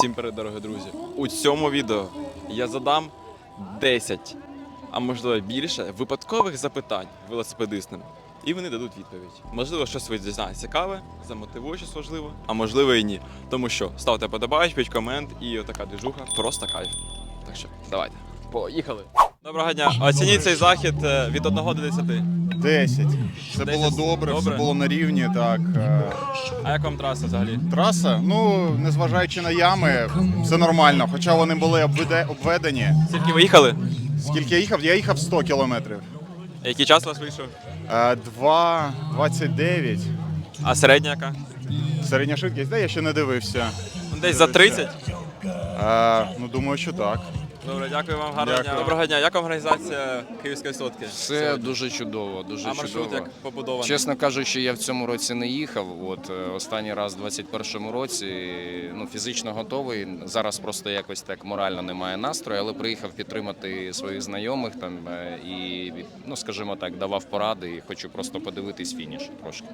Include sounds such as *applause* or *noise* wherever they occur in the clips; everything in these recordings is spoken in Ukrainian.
Всім привіт, дорогі друзі! У цьому відео я задам 10, а можливо більше, випадкових запитань велосипедистам. І вони дадуть відповідь. Можливо, щось ви дізнаєтесь цікаве, замотивує щось важливо, а можливо і ні. Тому що ставте подобаєш, п'ять комент і отака движуха, просто кайф. Так що, давайте. Поїхали! Доброго дня! Оцініть цей захід е, від 1 до 10. 10. Це 10. було добре, Добре. все було на рівні. Так Е, А як вам траса взагалі? траса, ну незважаючи на ями, все нормально. Хоча вони були обведе- обведені. Скільки ви їхали? Скільки я їхав? Я їхав 100 кілометрів. Який час у вас вийшов? Е, 2,29. А середня яка? Середня швидкість, де я ще не дивився. Ну, Десь за 30. Е, ну думаю, що так. Добре, дякую вам, гарного Дякую. дня. Доброго дня. Як вам організація Київської сотки? Все сьогодні? дуже чудово, дуже а маршрут чудово. як побудований? Чесно кажучи, я в цьому році не їхав. От е, останній раз в 21-му році ну фізично готовий. Зараз просто якось так морально немає настрою, але приїхав підтримати своїх знайомих там е, і ну скажімо так, давав поради. І хочу просто подивитись фініш трошки.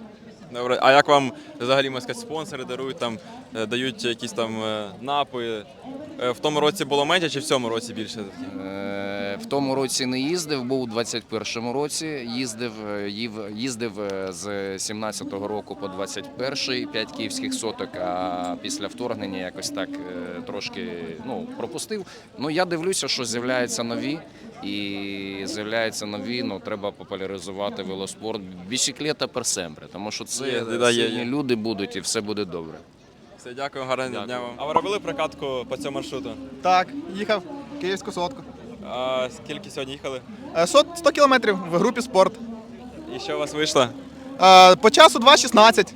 Добре, а як вам взагалі можна сказати, спонсори дарують там, е, дають якісь там е, напої? Е, В тому році було менше чи в цьому році більше? В тому році не їздив, був у 21-му році. Їздив, їздив з 17-го року по 21-й, 5 київських соток, а після вторгнення якось так трошки ну, пропустив. Ну я дивлюся, що з'являються нові. І з'являються нові, ну треба популяризувати велоспорт. Бісіклета персембре, тому що це Є, да, є, сильні є. люди будуть і все буде добре. Все, дякую, гарного дня вам. А ви робили прокатку по цьому маршруту? Так, їхав київську сотку. А скільки сьогодні їхали? Е, сот- 100 кілометрів в групі спорт. І що у вас вийшло? Е, По часу 2.16.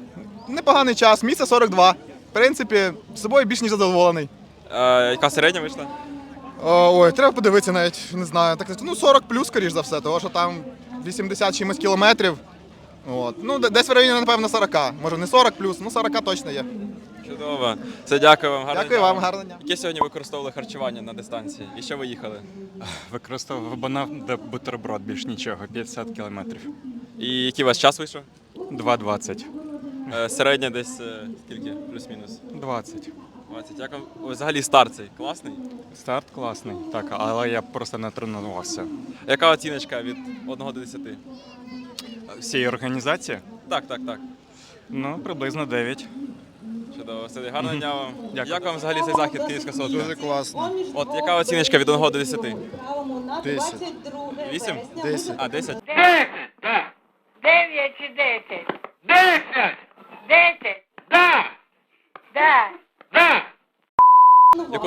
Непоганий час, місце 42. В принципі, з собою більш ніж задоволений. А, яка середня вийшла? О, ой, треба подивитися навіть, не знаю. Так, ну 40 плюс, скоріш за все, тому що там 80 чимось кілометрів. От. Ну, десь в районі, напевно, 40. Може не 40 плюс, ну 40 точно є. Чудово. Все, дякую вам, гарного Дякую вам, гарного дня. Яке сьогодні використовували харчування на дистанції? І що ви їхали? Використовував банан та бутерброд, більш нічого, 50 кілометрів. І який у вас час вийшов? 2,20. Е, Середня десь е, скільки? Плюс-мінус. 20. 20. Як взагалі старт цей? Класний? Старт класний, так, але я просто не тренувався. Яка оціночка від 1 до 10? Всієї організації? Так, так, так. Ну, приблизно 9. Чудово, все гарного дня вам. Як вам взагалі цей захід Київська сотня? Дуже класно. От яка оціночка від 1 до 10? 10. 8? 10. А, 10? 10, так. 9 чи 10? 10! 10!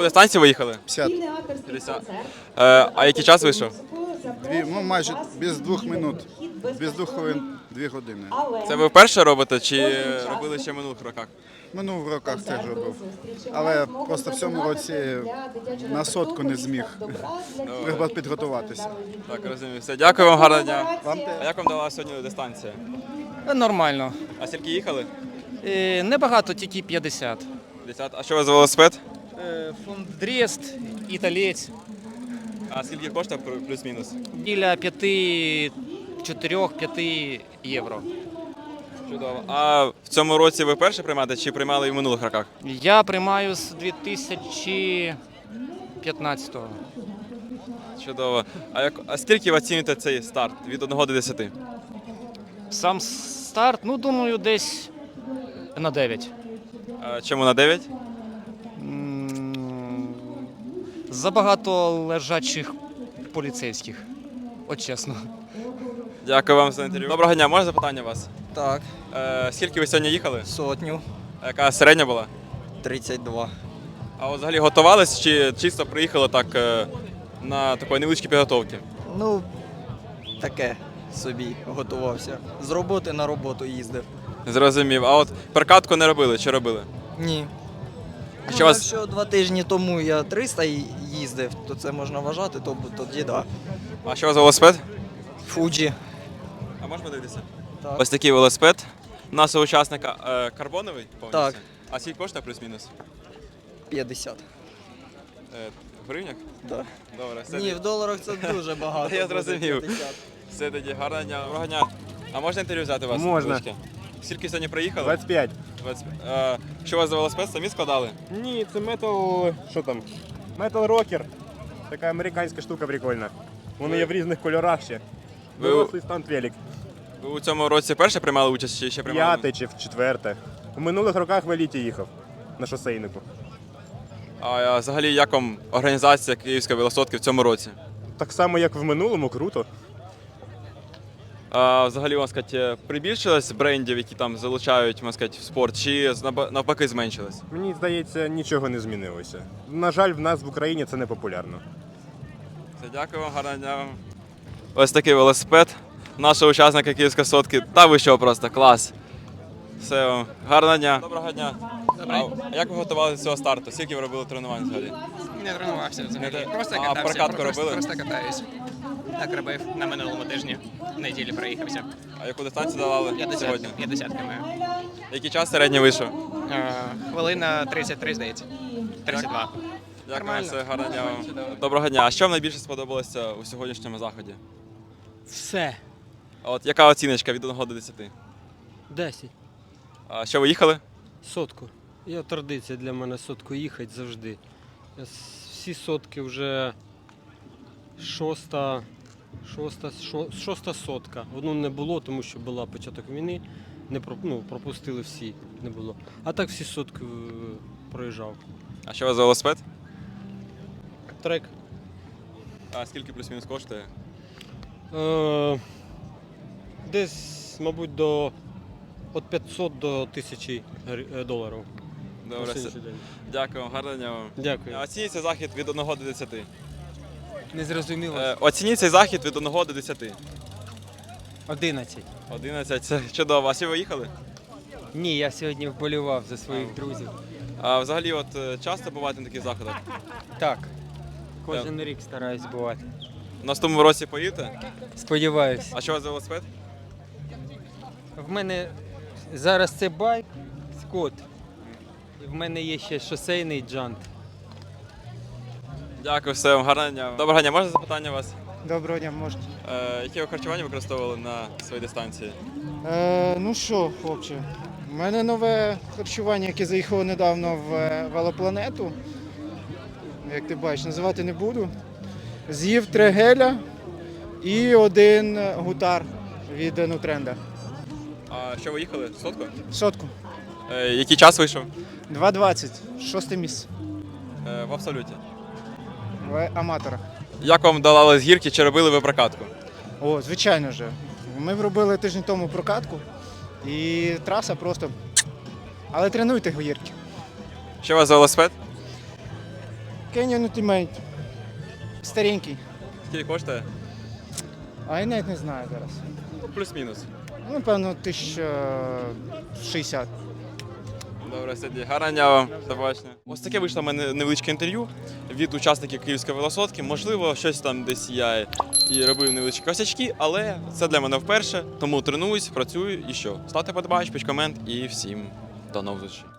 Яку дистанцію ви їхали? 50. 50. Е, а який час вийшов? Дві, ну майже без двох минут. Без двох хвилин, дві години. Це ви вперше робите чи робили ще в минулих роках? Минув в роках теж робив. Але просто в цьому році на сотку не зміг *laughs* Треба підготуватися. Так, розумію. Все, дякую вам, гарного дня. Вам теж. А як вам дала сьогодні дистанція? Нормально. А скільки їхали? Е, Небагато, тільки 50. 50. А що вас за велосипед? Е, Фонд Дріст, італієць. А скільки коштує плюс-мінус? Біля 5, 4-5 євро. Чудово. А в цьому році ви перше приймаєте чи приймали і в минулих роках? Я приймаю з 2015-го. Чудово. А, як, а скільки ви оціните цей старт від 1 до 10? Сам старт, ну думаю, десь на 9. А, чому на 9? Забагато лежачих поліцейських. От чесно. Дякую вам за інтерв'ю. Доброго дня, можна запитання у вас? Так, Е, скільки ви сьогодні їхали? сотню, А Яка середня була? 32. А от взагалі готувались чи чисто приїхали так е, на такої невеличкій підготовці? Ну, таке собі готувався. З роботи на роботу їздив. Зрозумів. А от перкатку не робили чи робили? Ні. Ну, що вас- Якщо два тижні тому я 300 й- їздив, то це можна вважати, то тоді да. А що у вас за велосипед? Фуджі. А можна подивитися? Так. Ось такий велосипед. Нашого учасника е, карбоновий повністю? Так. А скільки коштує плюс-мінус? 50. Е, в гривнях? Да. Добре, все, Ні, в доларах це дуже *laughs* багато. Я буде, зрозумів. 50. все тоді, гарного дня. Доброго дня. А можна інтерв'ю взяти у вас? Можна. Трошки? Скільки сьогодні приїхали? 25. 20. Е, Що у вас за велосипед? Самі складали? Ні, це метал. Що там? Метал рокер. Така американська штука прикольна. Вони є в різних кольорах ще. Ви- Дорослий стан велик. Ви у цьому році перше приймали участь чи ще приймали? П'яте чи в четверте. У минулих роках в еліті їхав на шосейнику. А, а взагалі, як вам організація Київської велосотки в цьому році? Так само, як в минулому, круто. А, взагалі, можна сказати, прибільшилось брендів, які там залучають, можна сказати, в спорт, чи знаба- навпаки зменшилось? Мені здається, нічого не змінилося. На жаль, в нас в Україні це не популярно. Все, дякую вам, гарного дня вам. Ось такий велосипед нашого учасника Київської сотки. Та ви що просто, клас. Все, вам, гарного дня. Доброго дня. А як ви готувалися до цього старту? Скільки ви робили тренувань взагалі? Не тренувався взагалі. Просто А, катався. прокатку просто, робили? Просто катаюсь. Так робив на минулому тижні. В неділі проїхався. А яку дистанцію давали 50 сьогодні? 50 км. Який час середній вийшов? Е, хвилина 33, здається. 32. Дякую, Нормально. все, гарного дня вам. Доброго дня. А що вам найбільше сподобалося у сьогоднішньому заході? Все. От яка оціночка від 1 до 10? 10. А що ви їхали? Сотку. Я традиція для мене сотку їхати завжди. Я с- всі сотки вже шоста, шоста, шо- шоста сотка. Одну не було, тому що була початок війни. Не про- ну, пропустили всі, не було. А так всі сотки е, проїжджав. А що у вас за велосипед? Трек. А скільки плюс-мінус коштує? Е, десь, мабуть, до від 500 до 1000 гри- е, доларів. на Добре, все. сьогоднішній день. Дякую вам, гарного дня вам. Дякую. Оцініть цей захід від 1 до 10. Не зрозуміло. Е, Оцініть цей захід від 1 до 10. 11. 11, це чудово. А всі ви їхали? Ні, я сьогодні вболівав за своїх друзів. А взагалі, от е, часто буваєте на таких заходах? Так. Кожен рік стараюсь бувати. В наступному році поїдете? Сподіваюсь. А що у вас за велосипед? В мене зараз це байк Скот. І в мене є ще шосейний джант. Дякую, все вам гарного дня. Доброго дня, можна запитання у вас? Доброго дня, можете. Е, які ви харчування використовували на своїй дистанції? Е, ну що, хлопче, у мене нове харчування, яке заїхало недавно в е, велопланету. Як ти бачиш, називати не буду. З'їв три геля і один гутар від Нутренда. А що ви їхали? Сотку? Сотку. Е, який час вийшов? 2.20. Шосте місце. Е, в абсолюті. В аматорах. Як вам з гірки, чи робили ви прокатку? О, звичайно ж. Ми робили тиждень тому прокатку і траса просто. *tsk* Але тренуйте гірки. Що у вас за велосипед? Canyon Ultimate. Старенький. Скільки коштує? А я навіть не знаю зараз. Ну, плюс-мінус. Ну, Напевно, 1060. Добре. Гарного дня вам. До побачення. Ось таке вийшло в мене невеличке інтерв'ю від учасників Київської велосотки. Можливо, щось там десь я і робив невеличкі косячки, але це для мене вперше. Тому тренуюсь, працюю і що. Ставте подобач, піч комент і всім до нових зустрічей.